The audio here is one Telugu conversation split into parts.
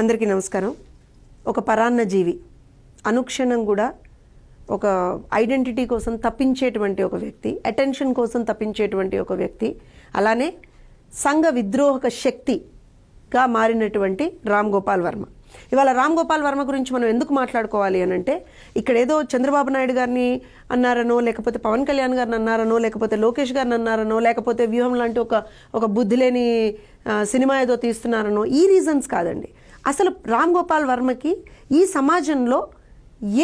అందరికీ నమస్కారం. ఒక పరాన్న జీవి అనుక్షణం కూడా ఒక ఐడెంటిటీ కోసం తప్పించేటువంటి ఒక వ్యక్తి అటెన్షన్ కోసం తప్పించేటువంటి ఒక వ్యక్తి అలానే సంఘ విద్రోహక శక్తిగా మారినటువంటి రామ్ గోపాల్ వర్మ. ఇవాళ రామ్ గోపాల్ వర్మ గురించి మనం ఎందుకు మాట్లాడుకోవాలి అని అంటే ఇక్కడ ఏదో చంద్రబాబు నాయుడు గారిని అన్నారనో లేకపోతే పవన్ కళ్యాణ్ గారిని అన్నారనో లేకపోతే లోకేష్ గారిని అన్నారనో లేకపోతే వ్యూహం లాంటి ఒక ఒక బుద్ధి లేని సినిమా ఏదో తీస్తున్నారనో ఈ రీజన్స్ కాదండి. అసలు రామ్ గోపాల్ వర్మకి ఈ సమాజంలో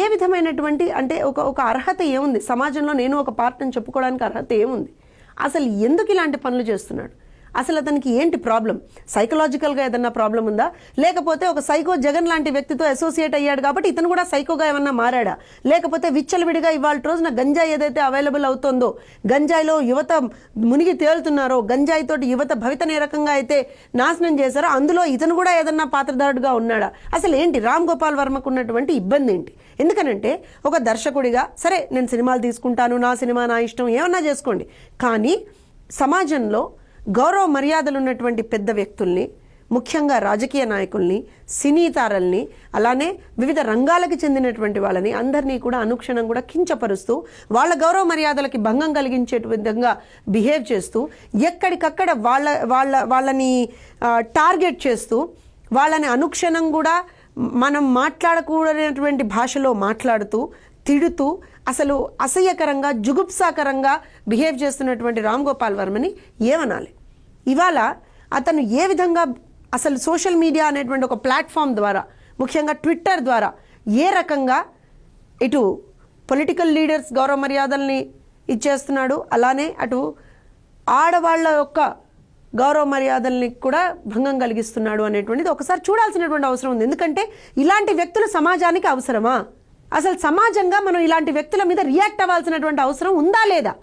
ఏ విధమైనటువంటి అంటే ఒక ఒక అర్హత ఏముంది? సమాజంలో నేను ఒక పార్ట్ అని చెప్పుకోవడానికి అర్హత ఏముంది? అసలు ఎందుకు ఇలాంటి పనులు చేస్తున్నాడు? అసలు అతనికి ఏంటి ప్రాబ్లం? సైకలాజికల్గా ఏదన్నా ప్రాబ్లం ఉందా? లేకపోతే ఒక సైకో జగన్ లాంటి వ్యక్తితో అసోసియేట్ అయ్యాడు కాబట్టి ఇతను కూడా సైకోగా ఏమన్నా మారాడా? లేకపోతే విచ్చలవిడిగా ఇవాళ రోజున గంజాయి ఏదైతే అవైలబుల్ అవుతుందో గంజాయిలో యువత మునిగి తేలుతున్నారో గంజాయి తోటి యువత భవితను ఏ రకంగా అయితే నాశనం చేశారో అందులో ఇతను కూడా ఏదన్నా పాత్రధారుడుగా ఉన్నాడా? అసలు ఏంటి? రామ్ గోపాల్ వర్మకు ఉన్నటువంటి ఇబ్బంది ఏంటి? ఎందుకనంటే ఒక దర్శకుడిగా సరే నేను సినిమాలు తీసుకుంటాను నా సినిమా నా ఇష్టం ఏమన్నా చేసుకోండి. కానీ సమాజంలో గౌరవ మర్యాదలు ఉన్నటువంటి పెద్ద వ్యక్తుల్ని ముఖ్యంగా రాజకీయ నాయకుల్ని సినీ తారల్ని అలానే వివిధ రంగాలకు చెందినటువంటి వాళ్ళని అందరినీ కూడా అనుక్షణం కూడా కించపరుస్తూ వాళ్ళ గౌరవ మర్యాదలకి భంగం కలిగించే విధంగా బిహేవ్ చేస్తూ ఎక్కడికక్కడ వాళ్ళ వాళ్ళ వాళ్ళని టార్గెట్ చేస్తూ వాళ్ళని అనుక్షణం కూడా మనం మాట్లాడకూడనటువంటి భాషలో మాట్లాడుతూ తిడుతూ అసలు అసహ్యకరంగా జుగుప్సాకరంగా బిహేవ్ చేస్తున్నటువంటి రామ్ గోపాల్ వర్మని ఏమనాలి? ఇవాళ అతను ఏ విధంగా అసలు సోషల్ మీడియా అనేటువంటి ఒక ప్లాట్ఫామ్ ద్వారా ముఖ్యంగా ట్విట్టర్ ద్వారా ఏ రకంగా ఇటు పొలిటికల్ లీడర్స్ గౌరవ మర్యాదల్ని ఇచ్చేస్తున్నాడు అలానే అటు ఆడవాళ్ళ యొక్క గౌరవ మర్యాదల్ని కూడా భంగం కలిగిస్తున్నాడు అనేటువంటిది ఒకసారి చూడాల్సినటువంటి అవసరం ఉంది. ఎందుకంటే ఇలాంటి వ్యక్తులు సమాజానికి అవసరమా? అసలు సమాజంగా మనం ఇలాంటి వ్యక్తుల మీద రియాక్ట్ అవ్వాల్సినటువంటి అవసరం ఉందా లేదా?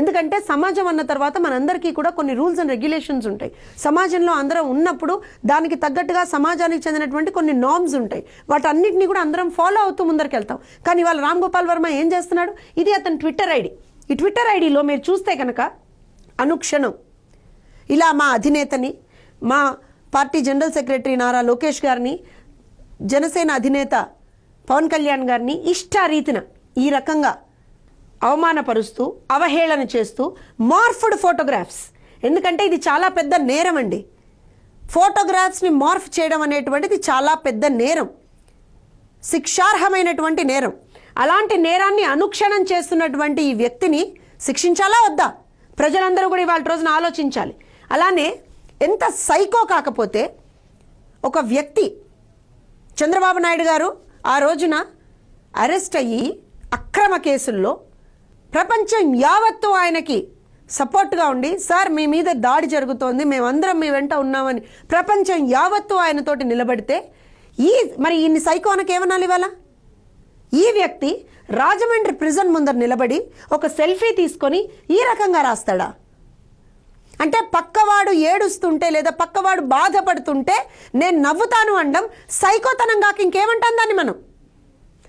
ఎందుకంటే సమాజం అన్న తర్వాత మనందరికీ కూడా కొన్ని రూల్స్ అండ్ రెగ్యులేషన్స్ ఉంటాయి. సమాజంలో అందరం ఉన్నప్పుడు దానికి తగ్గట్టుగా సమాజానికి చెందినటువంటి కొన్ని నామ్స్ ఉంటాయి. వాటన్నిటిని కూడా అందరం ఫాలో అవుతూ ముందరికెళ్తాం కానీ వాళ్ళ రామ్ గోపాల్ వర్మ ఏం చేస్తున్నాడు? ఇది అతని ట్విట్టర్ ఐడి. ఈ ట్విట్టర్ ఐడిలో మీరు చూస్తే కనుక అనుక్షణం ఇలా మా అధినేతని మా party general secretary Nara Lokesh గారిని జనసేన అధినేత పవన్ కళ్యాణ్ గారిని ఇష్టారీతిన ఈ రకంగా అవమానపరుస్తూ అవహేళన చేస్తూ మార్ఫ్డ్ ఫోటోగ్రాఫ్స్. ఎందుకంటే ఇది చాలా పెద్ద నేరం అండి. ఫోటోగ్రాఫ్స్ని మార్ఫ్ చేయడం అనేటువంటిది చాలా పెద్ద నేరం. శిక్షార్హమైనటువంటి నేరం. అలాంటి నేరాన్ని అనుక్షణం చేస్తున్నటువంటి ఈ వ్యక్తిని శిక్షించాలా వద్దా? ప్రజలందరూ కూడా ఇవాళ రోజున ఆలోచించాలి. అలానే ఎంత సైకో కాకపోతే ఒక వ్యక్తి చంద్రబాబు నాయుడు గారు ఆ రోజున అరెస్ట్ అయ్యి అక్రమ కేసుల్లో ప్రపంచం యావత్తు ఆయనకి సపోర్ట్గా ఉండి సార్ మీ మీద దాడి జరుగుతోంది మేమందరం మీ వెంట ఉన్నామని ప్రపంచం యావత్తు ఆయనతోటి నిలబడితే ఈ మరి ఇన్ని సైకోనకి ఏమనాలి ఇవాళ? ఈ వ్యక్తి రాజమండ్రి ప్రిజన్ ముందర నిలబడి ఒక సెల్ఫీ తీసుకొని ఈ రకంగా రాస్తాడా? అంటే పక్కవాడు ఏడుస్తుంటే లేదా పక్కవాడు బాధపడుతుంటే నేను నవ్వుతాను అనడం సైకోతనం కాక ఇంకేమంటాం దాన్ని మనం?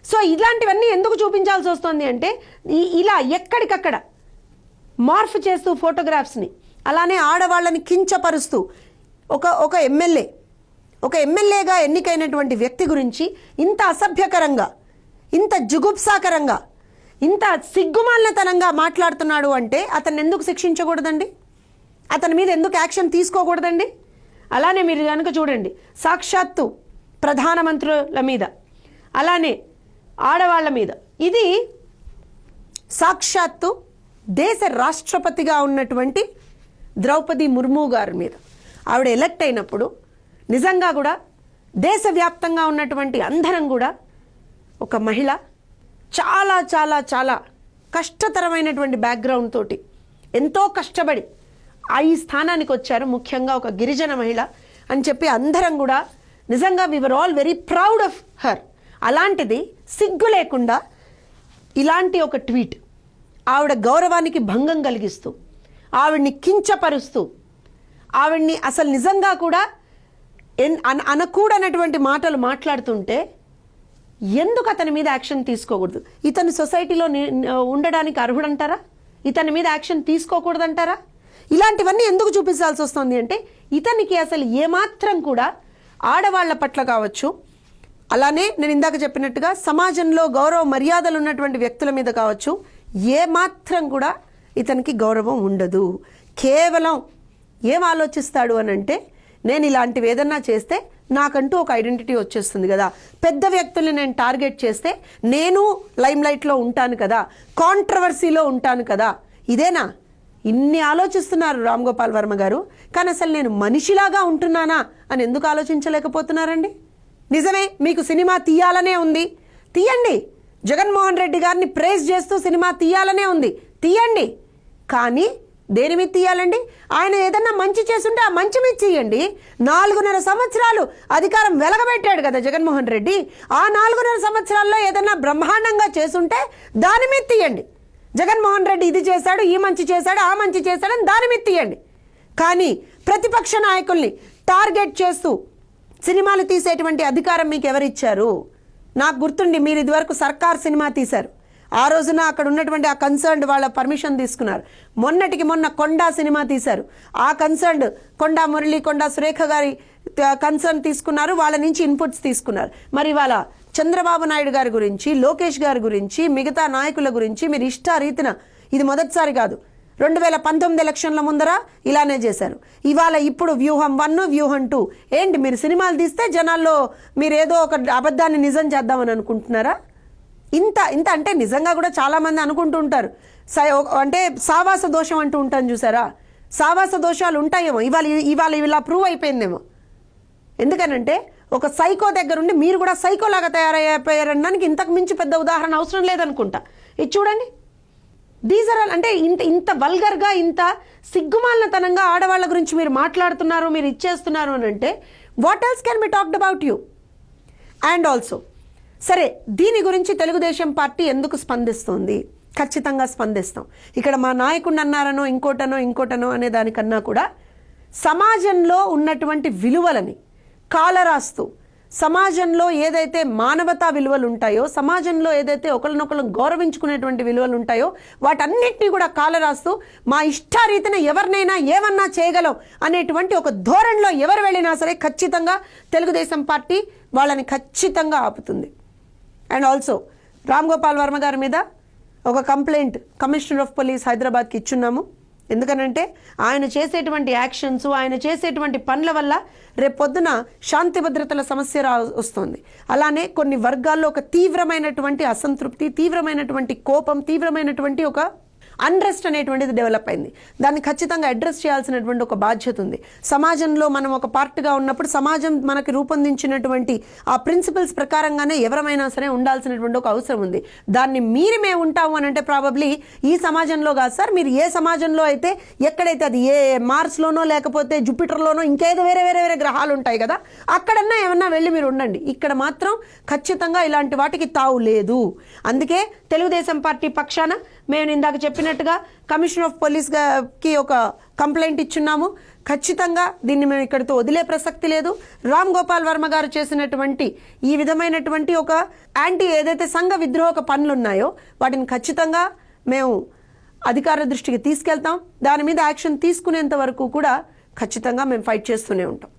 సో ఇలాంటివన్నీ ఎందుకు చూపించాల్సి వస్తుంది అంటే ఇలా ఎక్కడికక్కడ మార్ఫ్ చేస్తూ ఫోటోగ్రాఫ్స్ని అలానే ఆడవాళ్ళని కించపరుస్తూ ఒక ఒక ఎమ్మెల్యే ఒక ఎమ్మెల్యేగా ఎన్నికైనటువంటి వ్యక్తి గురించి ఇంత అసభ్యకరంగా ఇంత జుగుప్సాకరంగా ఇంత సిగ్గుమాలినతనంగా మాట్లాడుతున్నాడు అంటే అతన్ని ఎందుకు శిక్షించకూడదండి? అతని మీద ఎందుకు యాక్షన్ తీసుకోకూడదండి? అలానే మీరు కనుక చూడండి సాక్షాత్తు ప్రధానమంత్రుల మీద అలానే ఆడవాళ్ళ మీద. ఇది సాక్షాత్తు దేశ రాష్ట్రపతిగా ఉన్నటువంటి ద్రౌపది ముర్ము గారి మీద. ఆవిడ ఎలక్ట్ అయినప్పుడు నిజంగా కూడా దేశవ్యాప్తంగా ఉన్నటువంటి అందరం కూడా ఒక మహిళ చాలా చాలా చాలా కష్టతరమైనటువంటి బ్యాక్గ్రౌండ్ తోటి ఎంతో కష్టపడి ఆ ఈ స్థానానికి వచ్చారు. ముఖ్యంగా ఒక గిరిజన మహిళ అని చెప్పి అందరం కూడా నిజంగా we were all very proud of her అలాంటిది సిగ్గు లేకుండా ఇలాంటి ఒక ట్వీట్ ఆవిడ గౌరవానికి భంగం కలిగిస్తూ ఆవిడ్ని కించపరుస్తూ ఆవిడ్ని అసలు నిజంగా కూడా ఎన్- అన అనకూడనటువంటి మాటలు మాట్లాడుతుంటే ఎందుకు అతని మీద యాక్షన్ తీసుకోకూడదు? ఇతను సొసైటీలో ఉండడానికి అర్హుడంటారా? ఇతని మీద యాక్షన్ తీసుకోకూడదంటారా? ఇలాంటివన్నీ ఎందుకు చూపించాల్సి వస్తుంది అంటే ఇతనికి అసలు ఏమాత్రం కూడా ఆడవాళ్ళ పట్ల కావచ్చు అలానే నేను ఇందాక చెప్పినట్టుగా సమాజంలో గౌరవ మర్యాదలు ఉన్నటువంటి వ్యక్తుల మీద కావచ్చు ఏమాత్రం కూడా ఇతనికి గౌరవం ఉండదు. కేవలం ఏం ఆలోచిస్తాడు అని అంటే నేను ఇలాంటివి ఏదన్నా చేస్తే నాకంటూ ఒక ఐడెంటిటీ వచ్చేస్తుంది కదా. పెద్ద వ్యక్తుల్ని నేను టార్గెట్ చేస్తే నేను లైమ్లైట్లో ఉంటాను కదా. కాంట్రవర్సీలో ఉంటాను కదా. ఇదేనా? ఇన్ని ఆలోచిస్తున్నారు రామ్ గోపాల్ వర్మ గారు. కానీ అసలు నేను మనిషిలాగా ఉంటున్నానా అని ఎందుకు ఆలోచించలేకపోతున్నారండి? నిజమే మీకు సినిమా తీయాలనే ఉంది. తీయండి. జగన్మోహన్ రెడ్డి గారిని ప్రేజ్ చేస్తూ సినిమా తీయాలనే ఉంది. తీయండి. కానీ దేని మీద తీయాలండి? ఆయన ఏదన్నా మంచి చేస్తుంటే ఆ మంచి మీద తీయండి. నాలుగున్నర సంవత్సరాలు అధికారం వెలగబెట్టాడు కదా జగన్మోహన్ రెడ్డి. ఆ నాలుగున్నర సంవత్సరాల్లో ఏదన్నా బ్రహ్మాండంగా చేసుంటే దాని మీద తీయండి. జగన్మోహన్ రెడ్డి ఇది చేశాడు ఈ మంచి చేశాడు ఆ మంచి చేశాడని దాని మీద తీయండి. కానీ ప్రతిపక్ష నాయకుల్ని టార్గెట్ చేస్తూ సినిమాలు తీసేటువంటి అధికారం మీకు ఎవరిచ్చారు? నాకు గుర్తుండి మీరు ఇదివరకు సర్కార్ సినిమా తీశారు. ఆ రోజున అక్కడ ఉన్నటువంటి ఆ కన్సర్న్డ్ వాళ్ళ పర్మిషన్ తీసుకున్నారు. మొన్నటికి మొన్న కొండా సినిమా తీశారు. ఆ కన్సర్న్డ్ కొండా మురళి కొండా సురేఖ గారి కన్సర్న్ తీసుకున్నారు. వాళ్ళ నుంచి ఇన్పుట్స్ తీసుకున్నారు. మరి ఇవాళ చంద్రబాబు నాయుడు గారి గురించి లోకేష్ గారి గురించి మిగతా నాయకుల గురించి మీరు ఇష్టారీతిన ఇది మొదటిసారి కాదు. రెండు వేల పంతొమ్మిది ఎలక్షన్ల ముందర ఇలానే చేశారు. ఇవాళ ఇప్పుడు వ్యూహం వన్ వ్యూహం టూ. ఏంటి మీరు సినిమాలు తీస్తే జనాల్లో మీరు ఏదో ఒక అబద్ధాన్ని నిజం చేద్దామని అనుకుంటున్నారా? ఇంత ఇంత అంటే నిజంగా కూడా చాలామంది అనుకుంటూ ఉంటారు. సై- అంటే సావాస దోషం అంటూ ఉంటాను చూసారా? సావాస దోషాలు ఉంటాయేమో. ఇవాళ ఇవాళ ఇలా ప్రూవ్ అయిపోయిందేమో. ఎందుకనంటే ఒక సైకో దగ్గర ఉండి మీరు కూడా సైకోలాగా తయారైపోయారనడానికి ఇంతకు మించి పెద్ద ఉదాహరణ అవసరం లేదనుకుంటా. ఇది చూడండి. దీస్ ఆర్ అంటే ఇంత ఇంత వల్గర్గా ఇంత సిగ్గుమాలినతనంగా ఆడవాళ్ళ గురించి మీరు మాట్లాడుతున్నారు మీరు ఇచ్చేస్తున్నారు అని అంటే what else can be talked about you and also సరే దీని గురించి తెలుగుదేశం పార్టీ ఎందుకు స్పందిస్తుంది? ఖచ్చితంగా స్పందిస్తాం. ఇక్కడ మా నాయకుడిని అన్నారనో ఇంకోటనో ఇంకోటనో అనే దానికన్నా కూడా సమాజంలో ఉన్నటువంటి విలువలని కాలరాస్తూ సమాజంలో ఏదైతే మానవతా విలువలు ఉంటాయో సమాజంలో ఏదైతే ఒకరినొకరు గౌరవించుకునేటువంటి విలువలు ఉంటాయో వాటన్నిటిని కూడా కాలరాస్తూ మా ఇష్టారీతిన ఎవరినైనా ఏమన్నా చేయగలం అనేటువంటి ఒక ధోరణిలో ఎవరు వెళ్ళినా సరే ఖచ్చితంగా తెలుగుదేశం పార్టీ వాళ్ళని ఖచ్చితంగా ఆపుతుంది. అండ్ ఆల్సో రామ్ గోపాల్ వర్మ గారి మీద ఒక కంప్లైంట్ కమిషనర్ ఆఫ్ పోలీస్ హైదరాబాద్కి ఇచ్చున్నాము. ఎందుకనంటే ఆయన చేసేటువంటి యాక్షన్స్ ఆయన చేసేటువంటి పనుల వల్ల రేపొద్దున శాంతి భద్రతల సమస్య రా వస్తుంది. అలానే కొన్ని వర్గాల్లో ఒక తీవ్రమైనటువంటి అసంతృప్తి తీవ్రమైనటువంటి కోపం తీవ్రమైనటువంటి ఒక అన్రెస్ట్ అనేటువంటిది డెవలప్ అయింది. దాన్ని ఖచ్చితంగా అడ్రస్ చేయాల్సినటువంటి ఒక బాధ్యత ఉంది. సమాజంలో మనం ఒక పార్ట్గా ఉన్నప్పుడు సమాజం మనకి రూపొందించినటువంటి ఆ ప్రిన్సిపల్స్ ప్రకారంగానే ఎవరమైనా సరే ఉండాల్సినటువంటి ఒక అవసరం ఉంది. దాన్ని మీరు మేము ఉంటాము అని అంటే ప్రాబబ్లీ ఈ సమాజంలో కాదు సార్ మీరు ఏ సమాజంలో అయితే ఎక్కడైతే అది ఏ మార్స్లోనో లేకపోతే జూపిటర్లోనో ఇంకేదో వేరే వేరే వేరే గ్రహాలు ఉంటాయి కదా అక్కడన్నా ఏమన్నా వెళ్ళి మీరు ఉండండి. ఇక్కడ మాత్రం ఖచ్చితంగా ఇలాంటి వాటికి తావు లేదు. అందుకే తెలుగుదేశం పార్టీ పక్షాన మేము ఇందాక చెప్పినట్టుగా కమిషన్ ఆఫ్ పోలీస్కి ఒక కంప్లైంట్ ఇచ్చున్నాము. ఖచ్చితంగా దీన్ని మేము ఇక్కడితో వదిలే ప్రసక్తి లేదు. రామ్ గోపాల్ వర్మ గారు చేసినటువంటి ఈ విధమైనటువంటి ఒక యాంటీ ఏదైతే సంఘ విద్రోహక పనులు ఉన్నాయో వాటిని ఖచ్చితంగా మేము అధికార దృష్టికి తీసుకెళ్తాం. దాని మీద యాక్షన్ తీసుకునేంత వరకు కూడా ఖచ్చితంగా మేము ఫైట్ చేస్తూనే ఉంటాం.